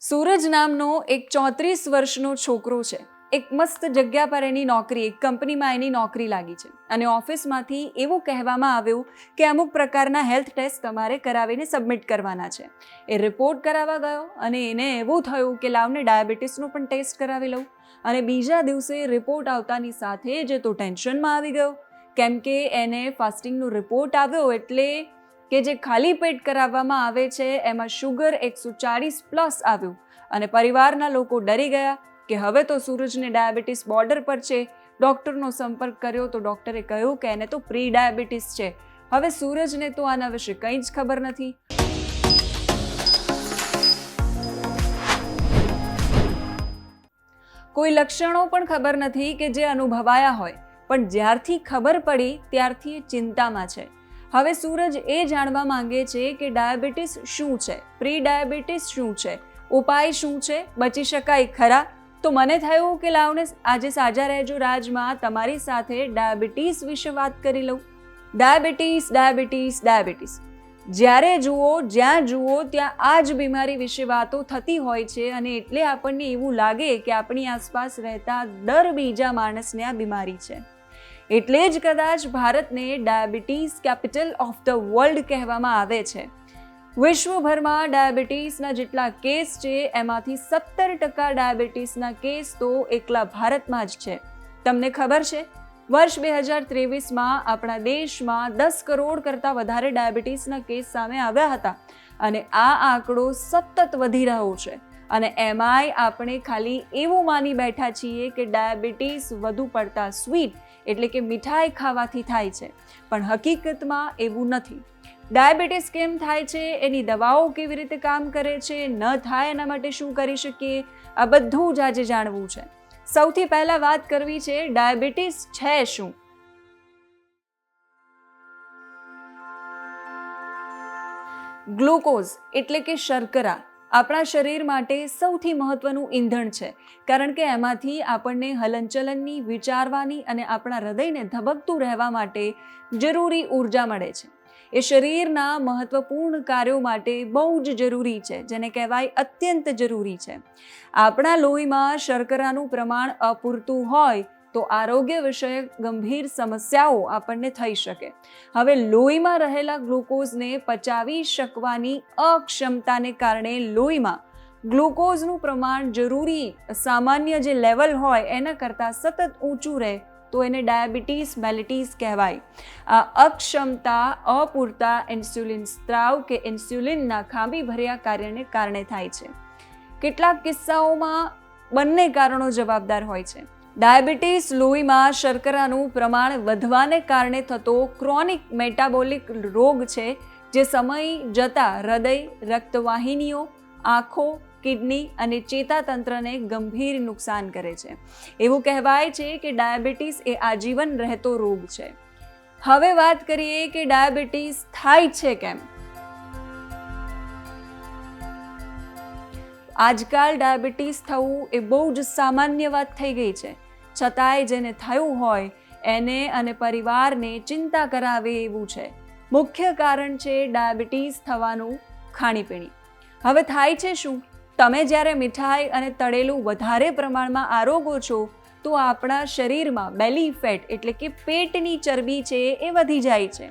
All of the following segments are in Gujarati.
સૂરજ નામનો એક ચોત્રીસ વર્ષનો છોકરો છે. એક મસ્ત જગ્યા પર એની નોકરી, એક કંપનીમાં એની નોકરી લાગી છે. અને ઓફિસમાંથી એવું કહેવામાં આવ્યું કે અમુક પ્રકારના હેલ્થ ટેસ્ટ તમારે કરાવીને સબમિટ કરવાના છે. એ રિપોર્ટ કરાવવા ગયો અને એને એવું થયું કે લાવને ડાયાબિટીસનો પણ ટેસ્ટ કરાવી લઉં. અને બીજા દિવસે રિપોર્ટ આવતાની સાથે જ તો ટેન્શનમાં આવી ગયો. કેમ કે એને ફાસ્ટિંગનો રિપોર્ટ આવ્યો એટલે કે જે ખાલી પેટ કરાવવામાં આવે છે, એમાં શુગર એકસો ચાળીસ પ્લસ આવ્યું. અને પરિવારના લોકો ડરી ગયા કે હવે તો સૂરજને ડાયાબિટીસ બોર્ડર પર છે. ડૉક્ટરનો સંપર્ક કર્યો તો ડૉક્ટરે કહ્યું કે એને તો પ્રી ડાયાબિટીસ છે. હવે સૂરજને તો આના વિશે કંઈ જ ખબર નથી. કોઈ લક્ષણો પણ ખબર નથી કે જે અનુભવાયા હોય. પણ જ્યારથી ખબર પડી, ત્યારથી એ ચિંતામાં છે. હવે સૂરજ એ જાણવા માંગે છે કે ડાયાબિટીસ શું છે? પ્રી ડાયાબિટીસ શું છે? ઉપાય શું છે? બચી શકાય ખરા? તો મને થયું કે લાવને આજે સાજા રહેજો રાજમાં, તમારી સાથે ડાયાબિટીસ વિશે વાત કરી લઉં. Diabetes diabetes diabetes. જ્યારે જુઓ, જ્યાં જુઓ, ત્યાં આ જ બીમારી વિશે વાતો થતી હોય છે અને એટલે આપણને એવું લાગે કે આપણી આસપાસ રહેતા દર બીજા માણસને આ બીમારી છે. એટલે જ કદાચ ભારતને diabetes capital of the world કહેવામાં આવે છે. વિશ્વભરમાં ડાયાબિટીસના જેટલા કેસ છે, એમાંથી સત્તર ટકા ડાયાબિટીસના કેસ તો એકલા ભારતમાં જ છે. તમને ખબર છે, વર્ષ બે હજાર ત્રેવીસમાં આપણા દેશમાં દસ કરોડ કરતાં વધારે ડાયાબિટીસના કેસ સામે આવ્યા હતા અને આ આંકડો સતત વધી રહ્યો છે. અને એમાંય આપણે ખાલી એવું માની બેઠા છીએ કે ડાયાબિટીસ વધુ પડતા સ્વીટ એટલે કે મીઠાઈ ખાવાથી થાય છે. પણ હકીકતમાં એવું નથી. ડાયાબિટીસ કેમ થાય છે? એની દવાઓ કેવી રીતે કામ કરે છે? ન થાય એના માટે શું કરી શકીએ? આ બધું જ આજે જાણવું છે. સૌથી પહેલા વાત કરવી છે ડાયાબિટીસ છે શું? ગ્લુકોઝ એટલે કે શર્કરા. આપણા શરીર માટે સૌથી મહત્વનું ઈંધણ છે. કારણ કે એમાંથી આપણને હલનચલનની, વિચારવાની અને આપણા હૃદયને ધબકતું રહેવા માટે જરૂરી ઊર્જા મળે છે. એ શરીરના મહત્વપૂર્ણ કાર્યો માટે બહુ જ જરૂરી છે, જેને કહેવાય અત્યંત જરૂરી છે. આપણા લોહીમાં શર્કરાનું પ્રમાણ અપૂરતું હોય તો આરોગ્ય વિષયક ગંભીર સમસ્યાઓ આપણને થઈ શકે. હવે લોહીમાં રહેલા ગ્લુકોઝને પચાવી શકવાની અક્ષમતાને કારણે લોહીમાં ગ્લુકોઝનું પ્રમાણ જરૂરી સામાન્ય જે લેવલ હોય એના કરતાં સતત ઊંચું રહે તો એને ડાયાબિટીસ મેલિટીસ કહેવાય. આ અક્ષમતા, અપૂરતા, ઇન્સ્યુલિન સ્ત્રાવ કે ઇન્સ્યુલિનના ખામી ભર્યા કાર્યને કારણે થાય છે. કેટલાક કિસ્સાઓમાં બંને કારણો જવાબદાર હોય છે. ડાયાબિટીસ લોહીમાં શર્કરાનું પ્રમાણ વધવાને કારણે થતો ક્રોનિક મેટાબોલિક રોગ છે, જે સમય જતાં હૃદય, રક્તવાહિનીઓ, આંખો, કિડની અને ચેતાતંત્રને ગંભીર નુકસાન કરે છે. એવું કહેવાય છે કે ડાયાબિટીસ એ આજીવન રહેતો રોગ છે. હવે વાત કરીએ કે ડાયાબિટીસ થાય છે કેમ? આજકાલ ડાયાબિટીસ થવું એ બહુ જ સામાન્ય વાત થઈ ગઈ છે. છતાંય જેને થયું હોય, એને અને પરિવારને ચિંતા કરાવે એવું છે. મુખ્ય કારણ છે ડાયાબિટીસ થવાનું ખાણીપીણી. હવે થાય છે શું? તમે જ્યારે મીઠાઈ અને તળેલું વધારે પ્રમાણમાં આરોગો છો તો આપણા શરીરમાં બેલી ફેટ એટલે કે પેટની ચરબી છે એ વધી જાય છે.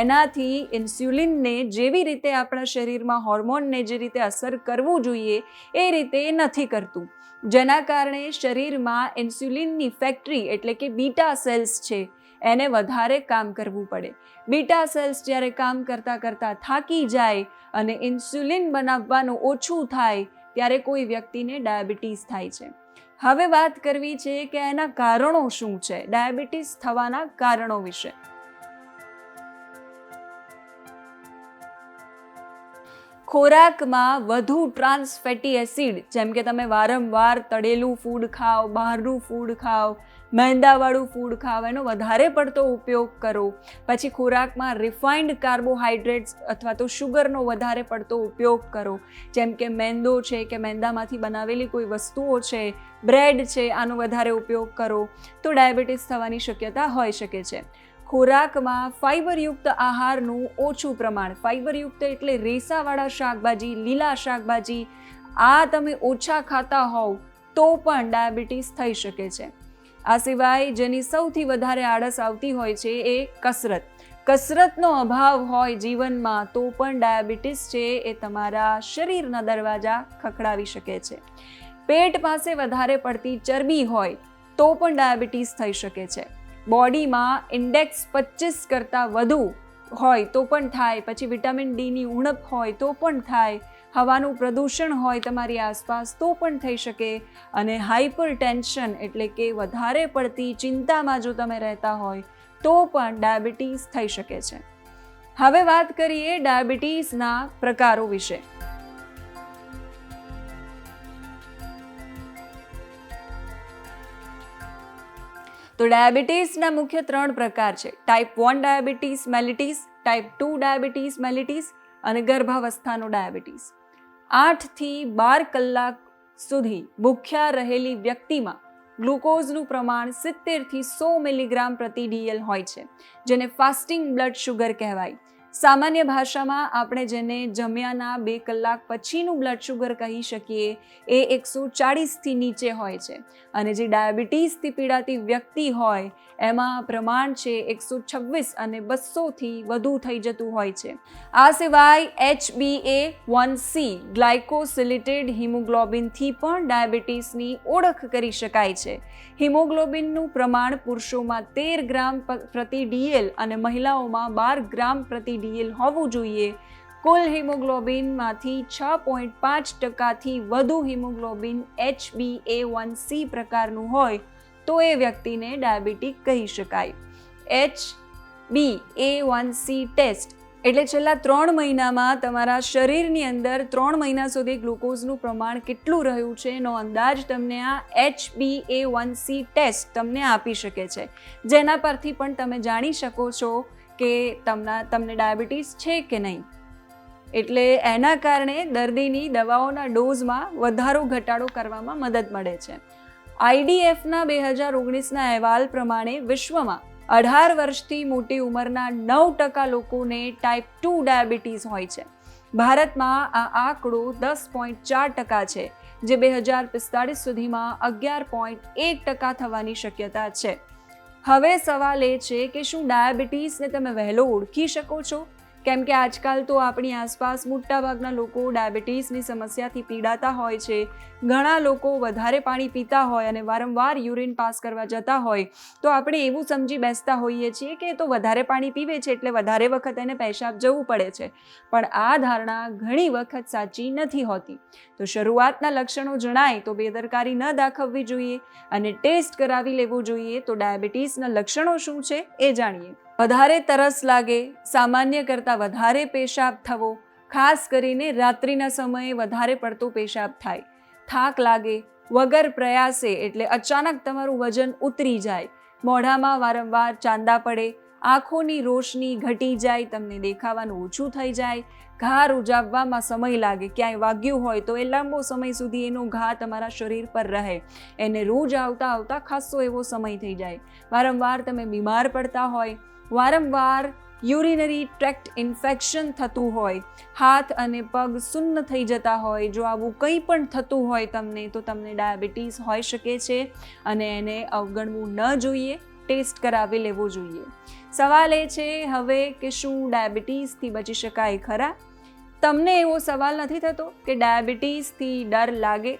એનાથી ઇન્સ્યુલિનને જેવી રીતે આપણા શરીરમાં હોર્મોનને જે રીતે અસર કરવું જોઈએ એ રીતે નથી કરતું. જેના કારણે શરીરમાં ઇન્સ્યુલિનની ફેક્ટરી એટલે કે બીટા સેલ્સ છે એને વધારે કામ કરવું પડે. બીટા સેલ્સ જ્યારે કામ કરતાં કરતાં થાકી જાય અને ઇન્સ્યુલિન બનાવવાનું ઓછું થાય, ત્યારે કોઈ વ્યક્તિને ડાયાબિટીસ થાય છે. હવે વાત કરવી છે કે એના કારણો શું છે? ડાયાબિટીસ થવાના કારણો વિશે. ખોરાકમાં વધુ ટ્રાન્સ ફેટી એસિડ જેમ કે તમે વારંવાર તળેલું ફૂડ ખાઓ, બહારનું ફૂડ ખાઓ, મેંદાવાળું ફૂડ ખાઓ, એનો વધારે પડતો ઉપયોગ કરો. પછી ખોરાકમાં રિફાઇન્ડ કાર્બોહાઈડ્રેટ્સ અથવા તો શુગરનો વધારે પડતો ઉપયોગ કરો. જેમ કે મેંદો છે કે મેંદામાંથી બનાવેલી કોઈ વસ્તુઓ છે બ્રેડ છે, આનો વધારે ઉપયોગ કરો. તો ડાયાબિટીસ થવાની શક્યતા હોઈ શકે છે. ખોરાકમાં ફાઇબરયુક્ત આહારનું ઓછું પ્રમાણ. ફાઇબરયુક્ત એટલે રેસાવાળા શાકભાજી, લીલા શાકભાજી, આ તમે ઓછા ખાતા હોવ તો પણ ડાયાબિટીસ થઈ શકે છે. આ સિવાય જેની સૌથી વધારે આળસ આવતી હોય છે એ કસરત. કસરતનો અભાવ હોય જીવનમાં તો પણ ડાયાબિટીસ છે એ તમારા શરીરના દરવાજા ખખડાવી શકે છે. પેટ પાસે વધારે પડતી ચરબી હોય તો પણ ડાયાબિટીસ થઈ શકે છે. બોડીમાં ઇન્ડેક્સ પચીસ કરતાં વધુ હોય તો પણ થાય, પછી વિટામિન ડીની ઉણપ હોય તો પણ થાય, હવાનું પ્રદૂષણ હોય તમારી આસપાસ તો પણ થઈ શકે અને હાઇપર ટેન્શન એટલે કે વધારે પડતી ચિંતામાં જો તમે રહેતા હોય તો પણ ડાયાબિટીસ થઈ શકે છે. હવે વાત કરીએ ડાયાબિટીસના પ્રકારો વિશે. તો ડાયાબિટીસના મુખ્ય ત્રણ પ્રકાર છે. Type one diabetes mellitus type two diabetes mellitus અને ગર્ભાવસ્થાનો ડાયાબિટીસ. આઠથી બાર કલાક સુધી ભૂખ્યા રહેલી વ્યક્તિમાં ગ્લુકોઝનું પ્રમાણ સિત્તેરથી સો મિલીગ્રામ પ્રતિ ડીએલ હોય છે, જેને ફાસ્ટિંગ બ્લડ શુગર કહેવાય. સામાન્ય ભાષામાં આપણે જેને જમ્યાના બે કલાક પછીનું બ્લડ શુગર કહી શકીએ, એ એકસો ચાળીસથી નીચે હોય છે. અને જે ડાયાબિટીસથી પીડાતી વ્યક્તિ હોય એમાં પ્રમાણ છે એકસો છવ્વીસ અને બસોથી વધુ થઈ જતું હોય છે. આ સિવાય H B A one C glycosylated હિમોગ્લોબિનથી પણ ડાયાબિટીસની ઓળખ કરી શકાય છે. હિમોગ્લોબિનનું પ્રમાણ પુરુષોમાં તેર ગ્રામ પ્રતિ ડીએલ અને મહિલાઓમાં બાર ગ્રામ પ્રતિ ડીએલ હોવું જોઈએ. કુલ હિમોગ્લોબિનમાંથી છ પોઈન્ટ પાંચ ટકાથી વધુ haemoglobin H B A one C પ્રકારનું હોય તો એ વ્યક્તિને ડાયાબિટીક કહી શકાય. H B A one C test એટલે છેલ્લા ત્રણ મહિનામાં તમારા શરીરની અંદર ત્રણ મહિના સુધી ગ્લુકોઝનું પ્રમાણ કેટલું રહ્યું છે એનો અંદાજ તમને આ H B A one C test તમને આપી શકે છે. જેના પરથી પણ તમે જાણી શકો છો કે તમના તમને ડાયાબિટીસ છે કે નહીં. એટલે એના કારણે દર્દીની દવાઓના ડોઝમાં વધારો ઘટાડો કરવામાં મદદ મળે છે. આઈડીએફના બે હજાર ઓગણીસના અહેવાલ પ્રમાણે વિશ્વમાં અઢાર વર્ષથી મોટી ઉંમરના નવ ટકા લોકોને ટાઈપ ટુ ડાયાબિટીસ હોય છે. ભારતમાં આ આંકડો દસ પોઈન્ટ ચાર ટકા છે, જે બે હજાર પિસ્તાળીસ સુધીમાં અગિયાર પોઈન્ટ એક ટકા થવાની શક્યતા છે. હવે સવાલ એ છે કે શું ડાયાબિટીસને તમે વહેલો ઓળખી શકો છો? કેમ કે આજકાલ તો આપણી આસપાસ મોટાભાગના લોકો ડાયાબિટીસની સમસ્યાથી પીડાતા હોય છે. ઘણા લોકો વધારે પાણી પીતા હોય અને વારંવાર યુરિન પાસ કરવા જતા હોય. તો આપણે એવું સમજી બેસતા હોઈએ છીએ કે તો વધારે પાણી પીવે છે એટલે વધારે વખત એને પેશાબ જવું પડે છે. પણ આ ધારણા ઘણી વખત સાચી નથી હોતી. તો શરૂઆતના લક્ષણો જણાય તો બેદરકારી ન દાખવવી જોઈએ અને ટેસ્ટ કરાવી લેવું જોઈએ તો ડાયાબિટીસના લક્ષણો શું છે એ જાણીએ. વધારે તરસ લાગે, સામાન્ય કરતાં વધારે પેશાબ થવો, ખાસ કરીને રાત્રિના સમયે વધારે પડતો પેશાબ થાય. થાક લાગે, વગર પ્રયાસે એટલે અચાનક તમારું વજન ઉતરી જાય. મોઢામાં વારંવાર ચાંદા પડે, આંખોની રોશની ઘટી જાય, તમને દેખાવાનું ઓછું થઈ જાય. ઘા રૂજાવવામાં સમય લાગે, ક્યાંય વાગ્યું હોય તો એ લાંબો સમય સુધી એનો ઘા તમારા શરીર પર રહે. એને રોજ આવતા આવતા ખાસો એવો સમય થઈ જાય. વારંવાર તમે બીમાર પડતા હોય વારંવાર યુરિનરી ટ્રેક્ટ ઇન્ફેક્શન થતું હોય, હાથ અને પગ સુન્ન થઈ જતા હોય, જો આવું કંઈ પણ થતું હોય તમને, તો તમને ડાયાબિટીસ હોઈ શકે છે અને એને અવગણવું ન જોઈએ, ટેસ્ટ કરાવી લેવો જોઈએ. સવાલ એ છે હવે કે શું ડાયાબિટીસથી બચી શકાય ખરા? તમને એવો સવાલ નથી થતો કે ડાયાબિટીસથી ડર લાગે?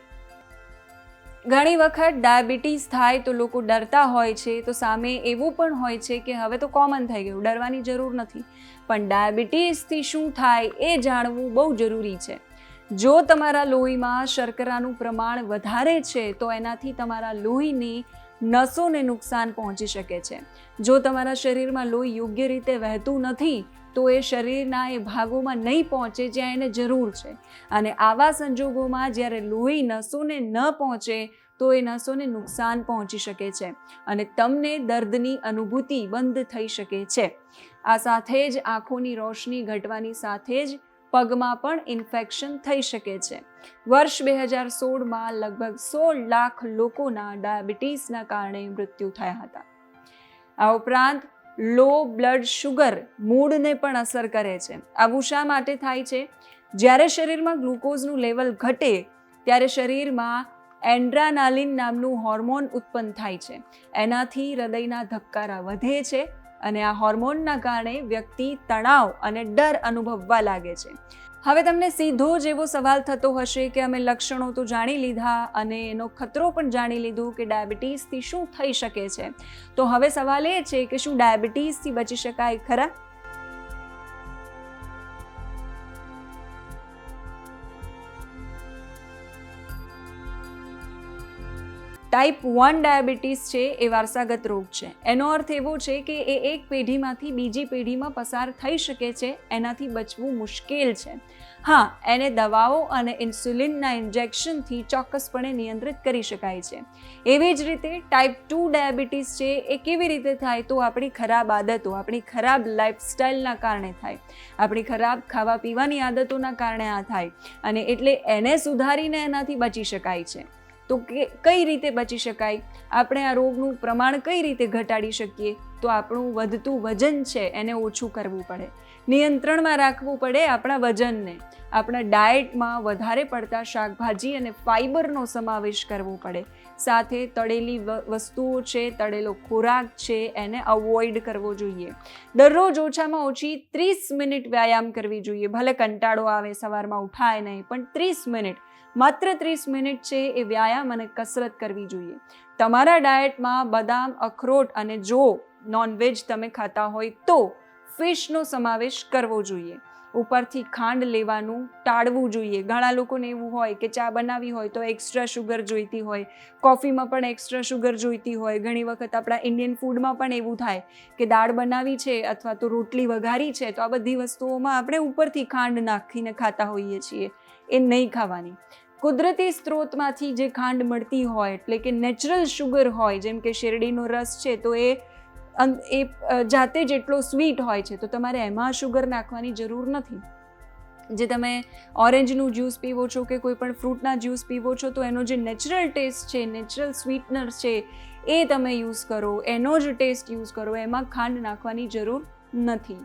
ઘણી વખત ડાયાબિટીસ થાય તો લોકો ડરતા હોય છે, તો સામે એવું પણ હોય છે કે હવે તો કોમન થઈ ગયું, ડરવાની જરૂર નથી. પણ ડાયાબિટીસથી શું થાય એ જાણવું બહુ જરૂરી છે. જો તમારા લોહીમાં શર્કરાનું પ્રમાણ વધારે છે, તો એનાથી તમારા લોહીની નસોને નુકસાન પહોંચી શકે છે. જો તમારા શરીરમાં લોહી યોગ્ય રીતે વહેતું નથી તો એ શરીરના એ ભાગોમાં નહીં પહોંચે જ્યાં એને જરૂર છે. અને આવા સંજોગોમાં જ્યારે લોહી નસોને ન પહોંચે, તો એ નસોને નુકસાન પહોંચી શકે છે અને તમને દર્દની અનુભૂતિ બંધ થઈ શકે છે. આ સાથે જ આંખોની રોશની ઘટવાની સાથે જ પગમાં પણ ઇન્ફેક્શન થઈ શકે છે. વર્ષ બે હજાર સોળમાં લગભગ સોળ લાખ લોકોના ડાયાબિટીસના કારણે મૃત્યુ થયા હતા. આ ઉપરાંત લો બ્લડ શુગર મૂડને પણ અસર કરે છે. આવું શા માટે થાય છે? જ્યારે શરીરમાં ગ્લુકોઝનું લેવલ ઘટે, ત્યારે શરીરમાં એન્ડ્રાનાલિન નામનું હોર્મોન ઉત્પન્ન થાય છે. એનાથી હૃદયના ધબકારા વધે છે અને આ હોર્મોનના કારણે વ્યક્તિ તણાવ અને ડર અનુભવવા લાગે છે. હવે તમને સીધો જ એવો સવાલ થતો હશે કે અમે લક્ષણો તો જાણી લીધા અને એનો ખતરો પણ જાણી લીધું કે ડાયાબિટીસથી શું થઈ શકે છે. તો હવે સવાલ એ છે કે શું ડાયાબિટીસથી બચી શકાય ખરા? ટાઈપ વન ડાયાબિટીસ છે, એ વારસાગત રોગ છે. એનો અર્થ એવો છે કે એ એક પેઢીમાંથી બીજી પેઢીમાં પસાર થઈ શકે છે, એનાથી બચવું મુશ્કેલ છે. હા, એને દવાઓ અને ઇન્સ્યુલિનના ઇન્જેક્શનથી ચોક્કસપણે નિયંત્રિત કરી શકાય છે. એવી જ રીતે ટાઈપ ટુ ડાયાબિટીસ છે, એ કેવી રીતે થાય તો આપણી ખરાબ આદતો, આપણી ખરાબ લાઈફસ્ટાઈલના કારણે થાય. આપણી ખરાબ ખાવા પીવાની આદતોના કારણે આ થાય. અને એટલે એને સુધારીને એનાથી બચી શકાય છે. તો કે કઈ રીતે બચી શકાય? આપણે આ રોગનું પ્રમાણ કઈ રીતે ઘટાડી શકીએ? તો આપણું વધતું વજન છે, એને ઓછું કરવું પડે. નિયંત્રણમાં રાખવું પડે આપણા વજનને. આપણા ડાયટમાં વધારે પડતા શાકભાજી અને ફાઈબરનો સમાવેશ કરવો પડે. સાથે તળેલી વસ્તુઓ છે, તળેલો ખોરાક છે, એને અવોઇડ કરવો જોઈએ. દરરોજ ઓછામાં ઓછી ત્રીસ મિનિટ વ્યાયામ કરવી જોઈએ. ભલે કંટાળો આવે, સવારમાં ઉઠાય નહીં, પણ ત્રીસ મિનિટ. માત્ર ત્રીસ મિનિટ છે એ વ્યાયામ અને કસરત કરવી જોઈએ. તમારા ડાયટમાં બદામ, અખરોટ અને જો નોનવેજ તમે ખાતા હોય તો ફિશનો સમાવેશ કરવો જોઈએ. ઉપરથી ખાંડ લેવાનું ટાળવું જોઈએ. ઘણા લોકોને એવું હોય કે ચા બનાવી હોય તો એક્સ્ટ્રા શુગર જોઈતી હોય કોફીમાં પણ એક્સ્ટ્રા શુગર જોઈતી હોય. ઘણી વખત આપણા ઇન્ડિયન ફૂડમાં પણ એવું થાય કે દાળ બનાવી છે અથવા તો રોટલી વઘારી છે તો આ બધી વસ્તુઓમાં આપણે ઉપરથી ખાંડ નાખીને ખાતા હોઈએ છીએ. એ નહીં ખાવાની. કુદરતી સ્ત્રોતમાંથી જે ખાંડ મળતી હોય, એટલે કે નેચરલ શુગર હોય, જેમ કે શેરડીનો રસ છે, તો એ એ જાતે જ એટલો સ્વીટ હોય છે, તો તમારે એમાં શુગર નાખવાની જરૂર નથી. જે તમે ઓરેન્જનું જ્યુસ પીવો છો કે કોઈ પણ ફ્રૂટના જ્યુસ પીવો છો, તો એનો જે નેચરલ ટેસ્ટ છે નેચરલ સ્વીટનર છે, એ તમે યુઝ કરો, એનો જ ટેસ્ટ યુઝ કરો, એમાં ખાંડ નાખવાની જરૂર નથી.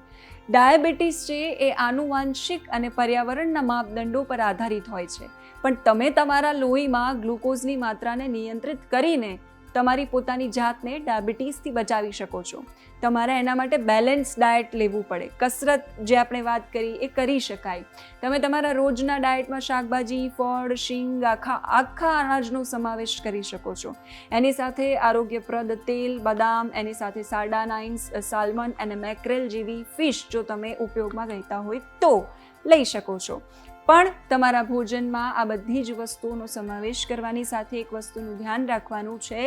ડાયાબિટીસ છે, એ આનુવાંશિક અને પર્યાવરણના માપદંડો પર આધારિત હોય છે. પણ તમે તમારા લોહીમાં ગ્લુકોઝની માત્રાને નિયંત્રિત કરીને તમારી પોતાની જાતને ડાયાબિટીસથી બચાવી શકો છો. તમારે એના માટે બેલેન્સ ડાયટ લેવું પડે. કસરત જે આપણે વાત કરી એ કરી શકાય. તમે તમારા રોજના ડાયટમાં શાકભાજી, ફળ, શીંગ, આખા આખા અનાજનો સમાવેશ કરી શકો છો. એની સાથે આરોગ્યપ્રદ તેલ, બદામ, એની સાથે સાડાનાઇન્સ સાલ્મન અને મેક્રેલ જેવી ફિશ જો તમે ઉપયોગમાં લેતા હોય તો લઈ શકો છો. પણ તમારા ભોજનમાં આ બધી જ વસ્તુઓનો સમાવેશ કરવાની સાથે એક વસ્તુનું ધ્યાન રાખવાનું છે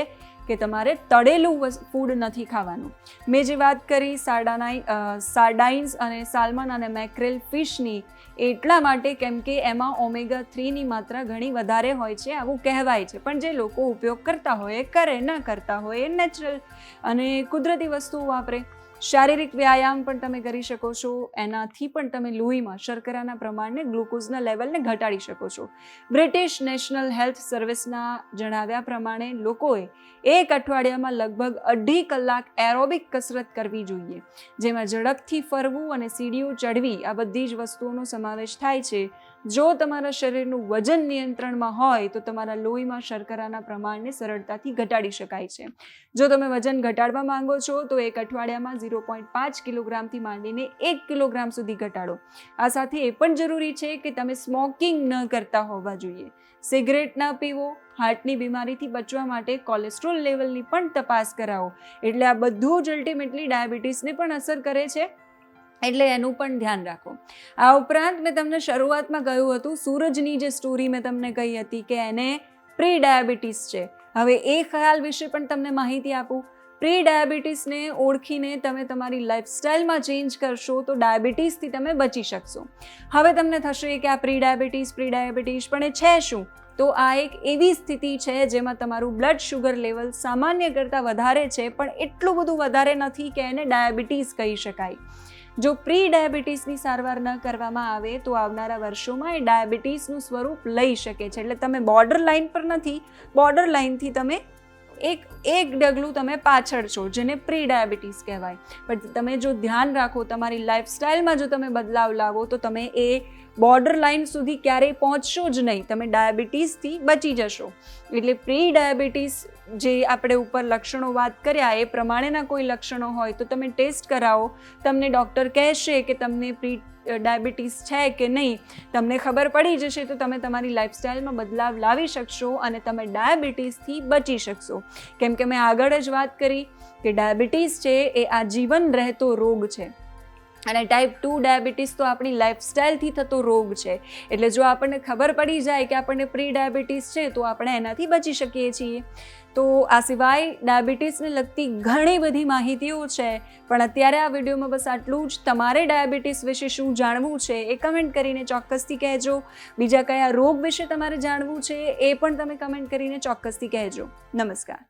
કે તમારે તળેલું ફૂડ નથી ખાવાનું. મેં જે વાત કરી સાડાનાઈ સાર્ડાઇન્સ અને સાલ્મન અને મેક્રેલ ફિશની એટલા માટે કેમ કે એમાં ઓમેગા થ્રીની માત્રા ઘણી વધારે હોય છે, આવું કહેવાય છે. પણ જે લોકો ઉપયોગ કરતા હોય, એ કરે, ન કરતા હોય, એ નેચરલ અને કુદરતી વસ્તુઓ વાપરે. શારીરિક વ્યાયામ પણ તમે કરી શકો છો, એનાથી પણ તમે લોહીમાં શર્કરાના પ્રમાણને ગ્લુકોઝના લેવલને ઘટાડી શકો છો. બ્રિટિશ નેશનલ હેલ્થ સર્વિસના જણાવ્યા પ્રમાણે લોકોએ એક અઠવાડિયામાં લગભગ અઢી કલાક એરોબિક કસરત કરવી જોઈએ, જેમાં ઝડપથી ફરવું અને સીડીઓ ચડવી આ બધી જ વસ્તુઓનો સમાવેશ થાય છે. જો તમારા શરીરનું વજન નિયંત્રણમાં હોય, તો તમારા લોહીમાં શર્કરાના પ્રમાણને સરળતાથી ઘટાડી શકાય છે. જો તમે વજન ઘટાડવા માંગો છો, તો એક અઠવાડિયામાં ઝીરો પોઈન્ટ પાંચ કિલોગ્રામથી માંડીને એક કિલોગ્રામ સુધી ઘટાડો. આ સાથે એ પણ જરૂરી છે કે તમે સ્મોકિંગ ન કરતા હોવા જોઈએ. સિગરેટ ન પીવો, હાર્ટની બીમારીથી બચવા માટે કોલેસ્ટ્રોલ લેવલની પણ તપાસ કરાવો. એટલે આ બધું જ અલ્ટિમેટલી ડાયાબિટીસને પણ અસર કરે છે. એટલે એનું પણ ધ્યાન રાખો. આ ઉપરાંત મેં તમને શરૂઆતમાં કહ્યું હતું, સૂરજની જે સ્ટોરી મેં તમને કહી હતી કે એને પ્રી ડાયાબિટીસ છે. હવે એ ખ્યાલ વિશે પણ તમને માહિતી આપું. પ્રી ડાયાબિટીસને ઓળખીને તમે તમારી લાઈફસ્ટાઈલમાં ચેન્જ કરશો તો ડાયાબિટીસથી તમે બચી શકશો. હવે તમને થશે કે આ પ્રી ડાયાબિટીસ પ્રી ડાયાબિટીસ પણ એ છે શું? તો આ એક એવી સ્થિતિ છે જેમાં તમારું બ્લડ શુગર લેવલ સામાન્ય કરતાં વધારે છે, પણ એટલું બધું વધારે નથી કે એને ડાયાબિટીસ કહી શકાય. જો પ્રી ડાયાબિટીસની સારવાર ન કરવામાં આવે તો આવનારા વર્ષોમાં એ ડાયાબિટીસનું સ્વરૂપ લઈ શકે છે. એટલે તમે બોર્ડર લાઇન પર નથી, બોર્ડર લાઇનથી તમે એક એક ડગલું તમે પાછળ છો, જેને પ્રી ડાયાબિટીસ કહેવાય. પણ તમે જો ધ્યાન રાખો તમારી લાઇફસ્ટાઈલમાં જો તમે બદલાવ લાવો તો તમે એ બોર્ડર લાઇન સુધી ક્યારેય પહોંચશો જ નહીં. તમે ડાયાબિટીસથી બચી જશો. એટલે પ્રી ડાયાબિટીસ જે આપણે ઉપર લક્ષણો વાત કર્યા, એ પ્રમાણેના કોઈ લક્ષણો હોય તો તમે ટેસ્ટ કરાવો. તમને ડૉક્ટર કહેશે કે તમને પ્રી ડાયાબિટીસ છે કે નહીં. તમને ખબર પડી જશે તો તમે તમારી લાઇફસ્ટાઇલમાં બદલાવ લાવી શકશો અને તમે ડાયાબિટીસથી બચી શકશો. કેમ કે મેં આગળ જ વાત કરી કે ડાયાબિટીસ છે એ આજીવન રહેતો રોગ છે. અને ટાઈપ ટુ ડાયાબિટીસ તો આપણી લાઈફસ્ટાઈલથી થતો રોગ છે. એટલે જો આપણને ખબર પડી જાય કે આપણને પ્રી ડાયાબિટીસ છે, તો આપણે એનાથી બચી શકીએ છીએ. તો આ સિવાય ડાયાબિટીસને લગતી ઘણી બધી માહિતીઓ છે, પણ અત્યારે આ વિડીયોમાં બસ આટલું જ. તમારે ડાયાબિટીસ વિશે શું જાણવું છે, એ કમેન્ટ કરીને ચોક્કસથી કહેજો. બીજા કયા રોગ વિશે તમારે જાણવું છે, એ પણ તમે કમેન્ટ કરીને ચોક્કસથી કહેજો. નમસ્કાર.